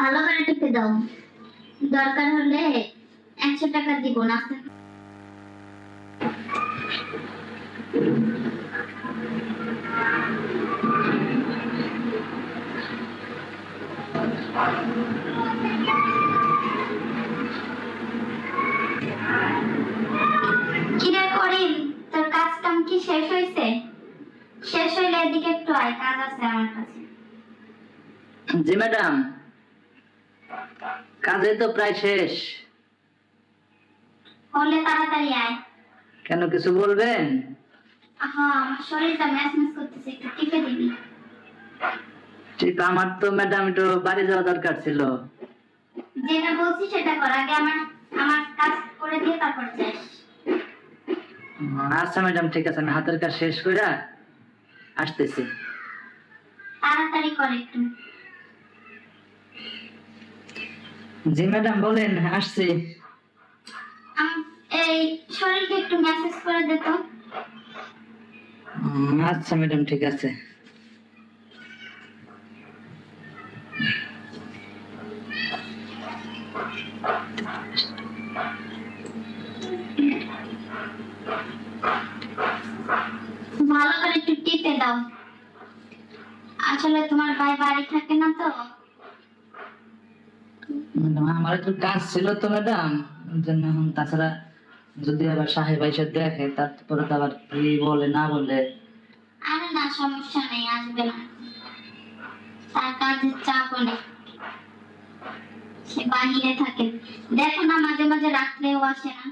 ভালো করে টিপে দাও। দরকার হলে একশো টাকা দিব নাস্তা কিরে করিম, তোর কাজ কাম কি শেষ হয়েছে? শেষ হইলে এদিকে একটু আয়, কাজ আছে আমার কাছে। জি, ম্যাডাম। কাজে তো প্রায় শেষ। হলে তাড়াতাড়ি আয়। কেন কিছু বলবেন? হ্যাঁ শরীরটা ম্যাচ ম্যাচ করতেছে একটু টিপে দিবি। ঠিক আমার তো ম্যাডাম একটু বাড়ি যাওয়া দরকার ছিল। যেটা বলছি সেটা কর আগে আমার আমার কাজ করে দিয়ে তারপর যাস। আচ্ছা ম্যাডাম ঠিক আছে আমি হাতের কাজ শেষ করে আসতেছি। তাড়াতাড়ি কর একটু। জি ম্যাডাম বলেন আসছি। এই শরীরকে একটু মেসেজ করে দে তো। আচ্ছা ম্যাডাম ঠিক আছে। ভালো করে একটু টিপে দাও। আসলে তোমার ভাই বাড়ি থাকে না তো। আমার একটু কাজ ছিল তো ম্যাডাম জন্য তাছাড়া যদি আবার সাহেব এসে দেখে তারপরে তো আবার কি বলে না বলে। আরে না সমস্যা নেই আসবে না। তার কাজের চাপ অনেক। সে বাহিরে থাকে। দেখো না মাঝে মাঝে রাত্রেও আসে না।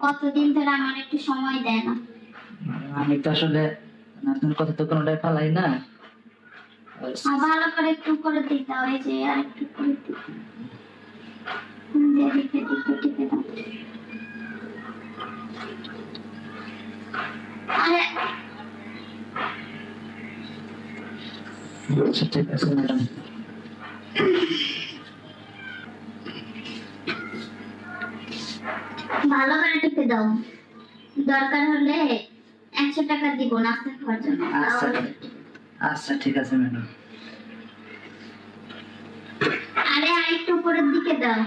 কতদিন ধরে আমার একটু সময় দেয় না। আমি তো আসলে আপনার কথা তো কোনোটাই ফালাই না। ভালো করে একটু করে দিতে যে আর একটু করে দিতে হুম, যে দিকে দিকে টিপে দাও। আরে ঠিক আছে ম্যাডাম। ভালো করে টিপে দাও। দরকার হলে একশো টাকা দিব নাস্তা খাওয়ার জন্য আচ্ছা ঠিক আছে ম্যাডাম। আরে আরেকটু উপরের দিকে দাও।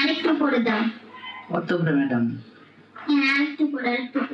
আরেকটু উপরে দাও। কত করে ম্যাডাম। হ্যাঁ আরেকটু উপরে আর একটু উপরে।